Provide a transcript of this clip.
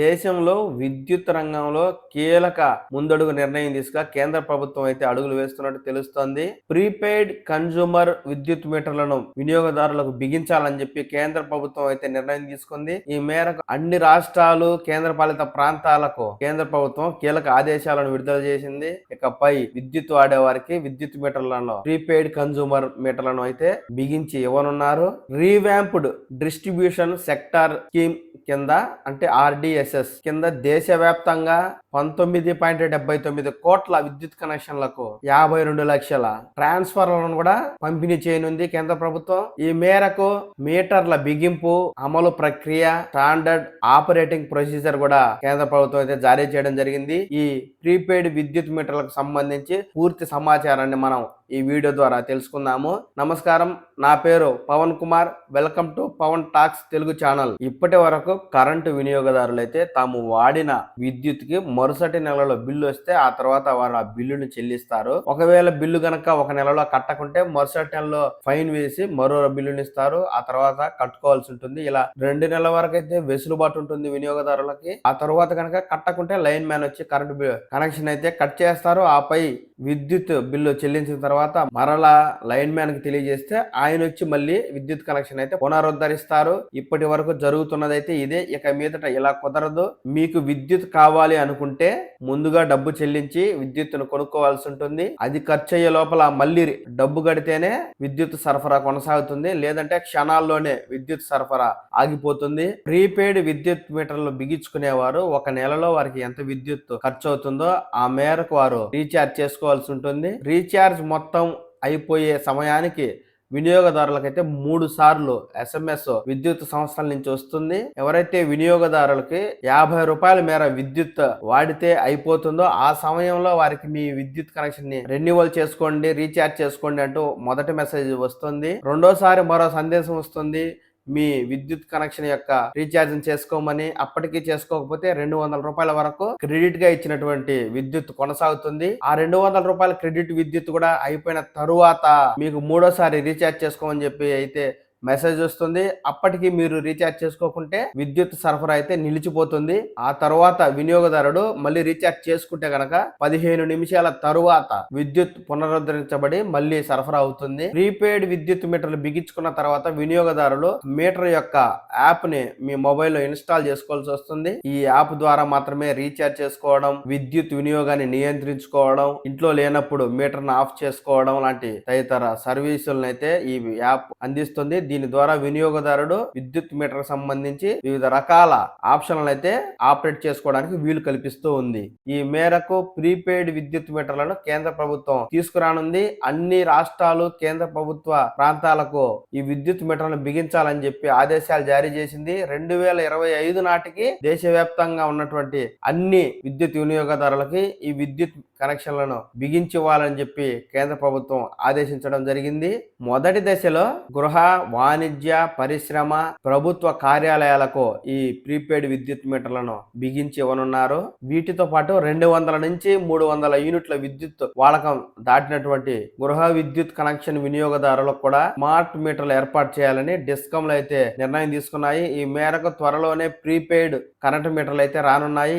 దేశంలో విద్యుత్ రంగంలో కీలక ముందడుగు నిర్ణయం తీసుకుని కేంద్ర ప్రభుత్వం అయితే అడుగులు వేస్తున్నట్టు తెలుస్తోంది. ప్రీపెయిడ్ కన్జ్యూమర్ విద్యుత్ మీటర్లను వినియోగదారులకు బిగించాలని చెప్పి కేంద్ర ప్రభుత్వం అయితే నిర్ణయం తీసుకుంది. ఈ మేరకు అన్ని రాష్ట్రాలు కేంద్రపాలిత ప్రాంతాలకు కేంద్ర ప్రభుత్వం కీలక ఆదేశాలను విడుదల చేసింది. ఇకపై విద్యుత్ వాడే వారికి విద్యుత్ మీటర్లను ప్రీపెయిడ్ కన్జ్యూమర్ మీటర్లను అయితే బిగించి ఇవ్వనున్నారు. రీవ్యాంప్డ్ డిస్ట్రిబ్యూషన్ సెక్టార్ స్కీమ్ కింద అంటే కేసెస్ కింద దేశవ్యాప్తంగా పంతొమ్మిది పాయింట్ డెబ్బై తొమ్మిది కోట్ల విద్యుత్ కనెక్షన్లకు యాభై రెండు లక్షల ట్రాన్స్ఫర్లను కూడా పంపిణీ చేయనుంది కేంద్ర ప్రభుత్వం. ఈ మేరకు మీటర్ల బిగింపు అమలు ప్రక్రియ స్టాండర్డ్ ఆపరేటింగ్ ప్రొసీజర్ కూడా కేంద్ర ప్రభుత్వం అయితే జారీ చేయడం జరిగింది. ఈ ప్రీపెయిడ్ విద్యుత్ మీటర్లకు సంబంధించి పూర్తి సమాచారాన్ని మనం ఈ వీడియో ద్వారా తెలుసుకుందాము. నమస్కారం నా పేరు Pavan Kumar. Welcome to Pavan talks Telugu channel. ఇప్పటి వరకు కరెంటు వినియోగదారులు అయితే తాము వాడిన విద్యుత్కి మరుసటి నెలలో బిల్లు వస్తే ఆ తర్వాత వారు ఆ బిల్లును చెల్లిస్తారు. ఒకవేళ బిల్లు గనక ఒక నెలలో కట్టకుంటే మరుసటి నెలలో ఫైన్ వేసి మరో బిల్లుని ఇస్తారు. ఆ తర్వాత కట్టుకోవాల్సి ఉంటుంది. ఇలా రెండు నెలల వరకు అయితే వెసులుబాటు ఉంటుంది వినియోగదారులకి. ఆ తర్వాత కనుక కట్టకుంటే లైన్ మ్యాన్ వచ్చి కరెంటు బిల్ కనెక్షన్ అయితే కట్ చేస్తారు. ఆపై విద్యుత్ బిల్లు చెల్లించిన తర్వాత మరలా లైన్ మ్యాన్కి తెలియజేస్తే ఆయన వచ్చి మళ్ళీ విద్యుత్ కనెక్షన్ అయితే పునరుద్ధరిస్తారు. ఇప్పటి వరకు జరుగుతున్నది అయితే ఇదే. ఇక మీదట ఇలా కుదరదు. మీకు విద్యుత్ కావాలి అనుకుంటే ముందుగా డబ్బు చెల్లించి విద్యుత్తును కొనుక్కోవాల్సి ఉంటుంది. అది ఖర్చు అయ్యే లోపల మళ్ళీ డబ్బు కడితేనే విద్యుత్ సరఫరా కొనసాగుతుంది. లేదంటే క్షణాల్లోనే విద్యుత్ సరఫరా ఆగిపోతుంది. ప్రీపెయిడ్ విద్యుత్ మీటర్లు బిగించుకునేవారు. ఒక నెలలో వారికి ఎంత విద్యుత్ ఖర్చు అవుతుందో ఆ మేరకు వారు రీఛార్జ్ చేసుకోవాల్సి ఉంటుంది. రీఛార్జ్ మొత్తం అయిపోయే సమయానికి వినియోగదారులకైతే మూడు సార్లు ఎస్ఎంఎస్ విద్యుత్ సంస్థల నుంచి వస్తుంది. ఎవరైతే వినియోగదారులకి యాభై రూపాయల మేర విద్యుత్ వాడితే అయిపోతుందో ఆ సమయంలో వారికి మీ విద్యుత్ కనెక్షన్ని రెన్యువల్ చేసుకోండి రీఛార్జ్ చేసుకోండి అంటూ మొదటి మెసేజ్ వస్తుంది. రెండోసారి మరో సందేశం వస్తుంది. మీ విద్యుత్ కనెక్షన్ యొక్క రీఛార్జ్ చేసుకోమని అప్పటికి చేసుకోకపోతే రెండు వందల రూపాయల వరకు క్రెడిట్గా ఇచ్చినటువంటి విద్యుత్ కొనసాగుతుంది. ఆ రెండు వందల రూపాయల క్రెడిట్ విద్యుత్ కూడా అయిపోయిన తరువాత మీకు మూడోసారి రీఛార్జ్ చేసుకోమని చెప్పి అయితే మెసేజ్ వస్తుంది. అప్పటికి మీరు రీఛార్జ్ చేసుకోకుంటే విద్యుత్ సరఫరా అయితే నిలిచిపోతుంది. ఆ తర్వాత వినియోగదారుడు మళ్ళీ రీఛార్జ్ చేసుకుంటే గనక పదిహేను నిమిషాల తరువాత విద్యుత్ పునరుద్ధరించబడి మళ్ళీ సరఫరా అవుతుంది. ప్రీపెయిడ్ విద్యుత్ మీటర్లు బిగించుకున్న తర్వాత వినియోగదారులు మీటర్ యొక్క యాప్ని మీ మొబైల్లో ఇన్స్టాల్ చేసుకోవాల్సి వస్తుంది. ఈ యాప్ ద్వారా మాత్రమే రీఛార్జ్ చేసుకోవడం విద్యుత్ వినియోగాన్ని నియంత్రించుకోవడం ఇంట్లో లేనప్పుడు మీటర్ ఆఫ్ చేసుకోవడం లాంటి తదితర సర్వీసులను అయితే ఈ యాప్ అందిస్తుంది. దీని ద్వారా వినియోగదారుడు విద్యుత్ మీటర్ సంబంధించి వివిధ రకాల ఆప్షన్లు అయితే ఆపరేట్ చేసుకోవడానికి వీలు కల్పిస్తూ ఉంది. ఈ మేరకు ప్రీపెయిడ్ విద్యుత్ మీటర్లను కేంద్ర ప్రభుత్వం తీసుకురానుంది. అన్ని రాష్ట్రాలు కేంద్ర ప్రభుత్వ ప్రాంతాలకు ఈ విద్యుత్ మీటర్లను బిగించాలని చెప్పి ఆదేశాలు జారీ చేసింది. రెండు వేల ఇరవై ఐదు నాటికి దేశవ్యాప్తంగా ఉన్నటువంటి అన్ని విద్యుత్ వినియోగదారులకి ఈ విద్యుత్ కనెక్షన్లను బిగించివ్వాలని చెప్పి కేంద్ర ప్రభుత్వం ఆదేశించడం జరిగింది. మొదటి దశలో గృహ వాణిజ్య పరిశ్రమ ప్రభుత్వ కార్యాలయాలకు ఈ ప్రీపెయిడ్ విద్యుత్ మీటర్లను బిగించి ఇవ్వనున్నారు. వీటితో పాటు రెండు వందల నుంచి మూడు వందల యూనిట్ల విద్యుత్ వాడకం దాటినటువంటి గృహ విద్యుత్ కనెక్షన్ వినియోగదారులకు కూడా స్మార్ట్ మీటర్లు ఏర్పాటు చేయాలని డిస్కంలు అయితే నిర్ణయం తీసుకున్నాయి. ఈ మేరకు త్వరలోనే ప్రీపెయిడ్ కరెంట్ మీటర్లు అయితే రానున్నాయి.